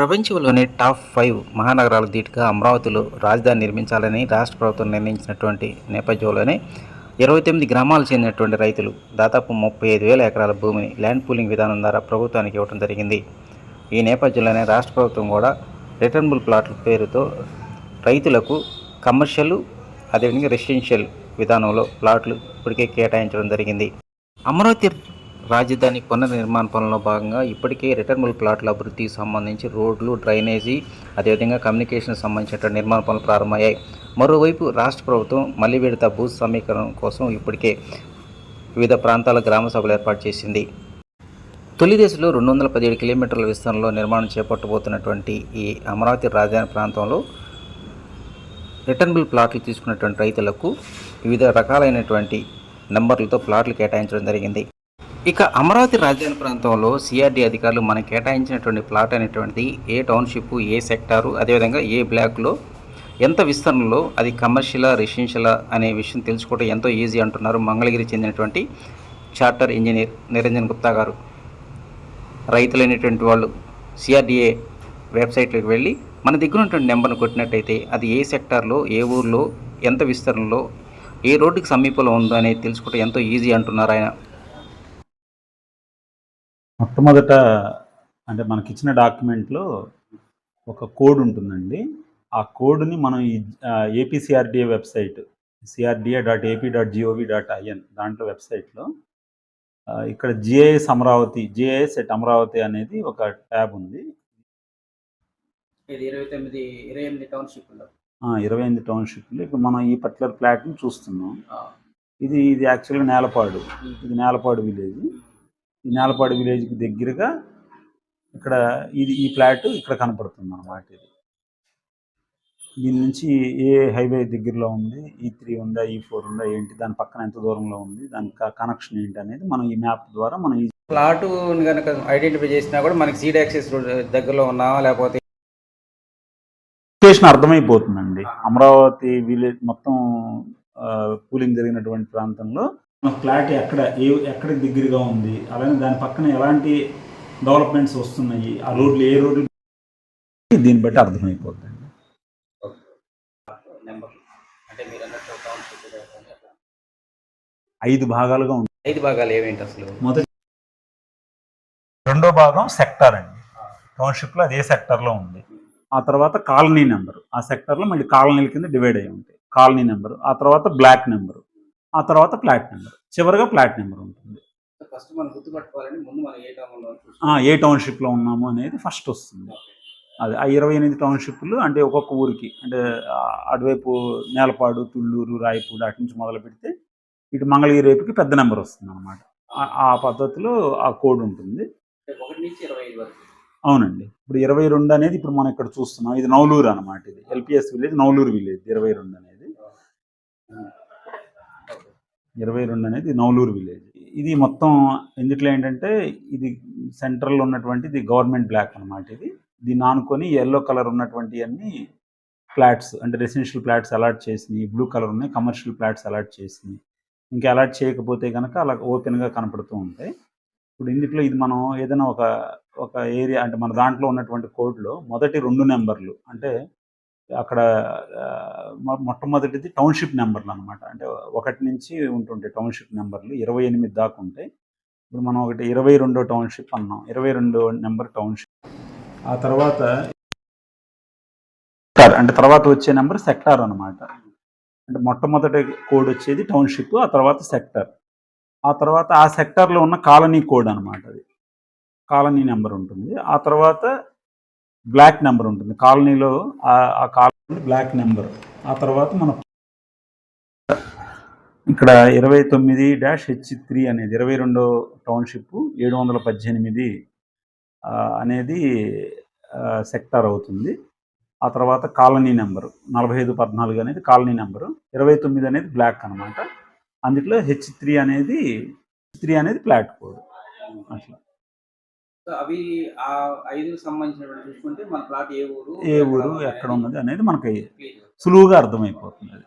ప్రపంచంలోని top five మహానగరాల ధీటుగా అమరావతిలో రాజధాని నిర్మించాలని రాష్ట్ర ప్రభుత్వం నిర్ణయించినటువంటి నేపథ్యంలోనే ఇరవై తొమ్మిది గ్రామాలు చెందినటువంటి రైతులు దాదాపు ముప్పై ఐదు వేల ఎకరాల భూమిని ల్యాండ్ పూలింగ్ విధానం ద్వారా ప్రభుత్వానికి ఇవ్వడం జరిగింది. ఈ నేపథ్యంలోనే రాష్ట్ర ప్రభుత్వం కూడా రిటర్నబుల్ ప్లాట్ల పేరుతో రైతులకు కమర్షియల్ అదేవిధంగా రెసిడెన్షియల్ విధానంలో ప్లాట్లు ఇప్పటికే కేటాయించడం జరిగింది. అమరావతి రాజధాని పునర్నిర్మాణ పనుల్లో భాగంగా ఇప్పటికే రిటర్నబుల్ ప్లాట్ల అభివృద్ధికి సంబంధించి రోడ్లు డ్రైనేజీ అదేవిధంగా కమ్యూనికేషన్ సంబంధించిన నిర్మాణ పనులు ప్రారంభమయ్యాయి. మరోవైపు రాష్ట్ర ప్రభుత్వం మళ్ళీ విడత భూ సమీకరణ కోసం ఇప్పటికే వివిధ ప్రాంతాల గ్రామ సభలు ఏర్పాటు చేసింది. తొలి దశలో రెండు వందల పదిహేడు కిలోమీటర్ల విస్తరణలో నిర్మాణం చేపట్టబోతున్నటువంటి ఈ అమరావతి రాజధాని ప్రాంతంలో రిటర్నబుల్ ప్లాట్లు తీసుకున్నటువంటి రైతులకు వివిధ రకాలైనటువంటి నెంబర్లతో ప్లాట్లు కేటాయించడం జరిగింది. ఇక అమరావతి రాజధాని ప్రాంతంలో సిఆర్డీ అధికారులు మనకు కేటాయించినటువంటి ప్లాట్ అనేటువంటిది ఏ టౌన్షిప్ ఏ సెక్టారు అదేవిధంగా ఏ బ్లాక్లో ఎంత విస్తరణలో అది కమర్షియలా రెసిడెన్షియలా అనే విషయం తెలుసుకోవడం ఎంతో ఈజీ అంటున్నారు మంగళగిరి చెందినటువంటి చార్టర్ ఇంజనీర్ నిరంజన్ గుప్తా గారు. రైతులైనటువంటి వాళ్ళు సిఆర్డిఏ వెబ్సైట్లోకి వెళ్ళి మన దగ్గర ఉన్నటువంటి నెంబర్ను కొట్టినట్టయితే అది ఏ సెక్టార్లో ఏ ఊర్లో ఎంత విస్తరణలో ఏ రోడ్డుకి సమీపంలో ఉందో అనేది తెలుసుకోవడం ఎంతో ఈజీ అంటున్నారు ఆయన. మొట్టమొదట అంటే మనకి ఇచ్చిన డాక్యుమెంట్లో ఒక కోడ్ ఉంటుందండి. ఆ కోడ్ని మనం ఈ APCRDA website CRDA dot AP dot GOV dot IN దాంట్లో వెబ్సైట్లో ఇక్కడ GIS Amaravati GIS at Amaravati అనేది ఒక ట్యాబ్ ఉంది. ఇది ఇరవై తొమ్మిది ఇరవై ఎనిమిది టౌన్షిప్లో. ఆ, ఇరవై ఎనిమిది టౌన్షిప్లు. ఇప్పుడు మనం ఈ పర్టికులర్ ప్లాట్ని చూస్తున్నాం. ఇది ఇది యాక్చువల్గా నేలపాడు. ఇది నేలపాడు విలేజ్. నేలపాడు విలేజ్కి దగ్గరగా ఇక్కడ ఇది ఈ ఫ్లాట్ ఇక్కడ కనపడుతుంది అన్నమాట ఇది. దీని నుంచి ఏ హైవే దగ్గరలో ఉంది? ఈ త్రీ ఉందా? ఈ ఫోర్ ఉందా? ఏంటి? దాని పక్కన ఎంత దూరంలో ఉంది? దాని కనెక్షన్ ఏంటి అనేది మనం ఈ మ్యాప్ ద్వారా మనం ఈ ప్లాటు కనుక ఐడెంటిఫై చేసినా కూడా మనకి సీడ్ యాక్సెస్ రోడ్ దగ్గరలో ఉన్నావా లేకపోతే లొకేషన్ అర్థమైపోతుందండి. అమరావతి విలేజ్ మొత్తం కూలింగ్ జరిగినటువంటి ప్రాంతంలో ఫ్లాట్ ఎక్కడ ఏ ఎక్కడ దగ్గరగా ఉంది అలాగే దాని పక్కన ఎలాంటి డెవలప్మెంట్స్ వస్తున్నాయి ఆ రోడ్లు ఏ రోడ్లు? దీన్ని బట్టి అర్థమైపోతుంది ఐదు భాగాలుగా ఉంది. ఐదు భాగాలు ఏమేంటి అసలు? మొదటి రెండో భాగం సెక్టార్ అండి. టౌన్షిప్లో అదే సెక్టార్లో ఉంది. ఆ తర్వాత కాలనీ నెంబర్. ఆ సెక్టార్లో మళ్ళీ కాలనీల కింద డివైడ్ అయి ఉంటాయి. Colony number. ఆ తర్వాత బ్లాక్ నెంబర్. ఆ తర్వాత ప్లాట్ నెంబర్. చివరిగా ప్లాట్ నెంబర్ ఉంటుంది. ఫస్ట్ మనం గుర్తుపట్టుకోవాలని ముందు మనం ఏ టౌన్లో ఆ, ఏ టౌన్షిప్లో ఉన్నాము అనేది ఫస్ట్ వస్తుంది. అది ఆ ఇరవై ఎనిమిది టౌన్షిప్లు అంటే ఒక్కొక్క ఊరికి. అంటే అటువైపు నేలపాడు తుళ్ళూరు రాయపూడి అటు నుంచి మొదలు పెడితే ఇటు మంగళగిరి వైపుకి పెద్ద నెంబర్ వస్తుంది అనమాట ఆ పద్ధతిలో ఆ కోడ్ ఉంటుంది. అవునండి. ఇప్పుడు ఇరవై రెండు అనేది ఇప్పుడు మనం ఇక్కడ చూస్తున్నాం. ఇది నౌలూరు అనమాట ఇది. ఎల్పిఎస్ విలేజ్ నౌలూరు విలేజ్ ఇరవై రెండు అనేది. ఇరవై రెండు అనేది నౌలూరు విలేజ్. ఇది మొత్తం ఎందుట్లో ఏంటంటే ఇది సెంట్రల్ ఉన్నటువంటి ఇది గవర్నమెంట్ బ్లాక్ అనమాట ఇది. దీన్ని ఆనుకొని ఎల్లో కలర్ ఉన్నటువంటి అన్ని ఫ్లాట్స్ అంటే రెసిడెన్షియల్ ఫ్లాట్స్ అలాట్ చేసినాయి బ్లూ కలర్ ఉన్నాయి కమర్షియల్ ఫ్లాట్స్ అలాట్ చేసినాయి. ఇంకా అలాట్ చేయకపోతే కనుక అలా ఓపెన్గా కనపడుతూ ఉంటాయి. ఇప్పుడు ఇందులో ఇది మనం ఏదైనా ఒక ఒక ఏరియా అంటే మన దాంట్లో ఉన్నటువంటి కోడ్లో మొదటి రెండు నెంబర్లు అంటే అక్కడ మొట్టమొదటిది టౌన్షిప్ నెంబర్లు అనమాట అంటే ఒకటి నుంచి ఉంటుంటాయి టౌన్షిప్ నెంబర్లు. ఇరవై ఎనిమిది దాకా ఉంటాయి ఇప్పుడు మనం ఒకటి ఇరవై రెండో టౌన్షిప్ అన్నాం. ఇరవై రెండో నెంబర్ టౌన్షిప్. ఆ తర్వాత అంటే తర్వాత వచ్చే నెంబర్ సెక్టార్ అనమాట. అంటే మొట్టమొదటి కోడ్ వచ్చేది టౌన్షిప్ ఆ తర్వాత సెక్టార్. ఆ తర్వాత ఆ సెక్టార్లో ఉన్న కాలనీ కోడ్ అనమాట అది. కాలనీ నెంబర్ ఉంటుంది. ఆ తర్వాత బ్లాక్ నెంబర్ ఉంటుంది. కాలనీలో ఆ- ఆ కాలనీ బ్లాక్ నెంబర్. ఆ తర్వాత మన ఇక్కడ ఇరవై తొమ్మిది డాష్ హెచ్ త్రీ అనేది ఇరవై రెండో టౌన్షిప్ ఏడు వందల పద్దెనిమిది అనేది సెక్టార్ అవుతుంది. ఆ తర్వాత కాలనీ నెంబరు నలభై ఐదు పద్నాలుగు అనేది కాలనీ నెంబరు. ఇరవై తొమ్మిది అనేది బ్లాక్ అనమాట అందులో హెచ్ త్రీ అనేది త్రీ అనేది ప్లాట్ కోడ్. అట్లా. అవి ఆ ఐదుకు సంబంధించినటువంటి చూసుకుంటే మన ప్లాట్ ఏ ఊరు ఏ ఊరు ఎక్కడ ఉన్నది అనేది మనకి సులువుగా అర్థమైపోతుంది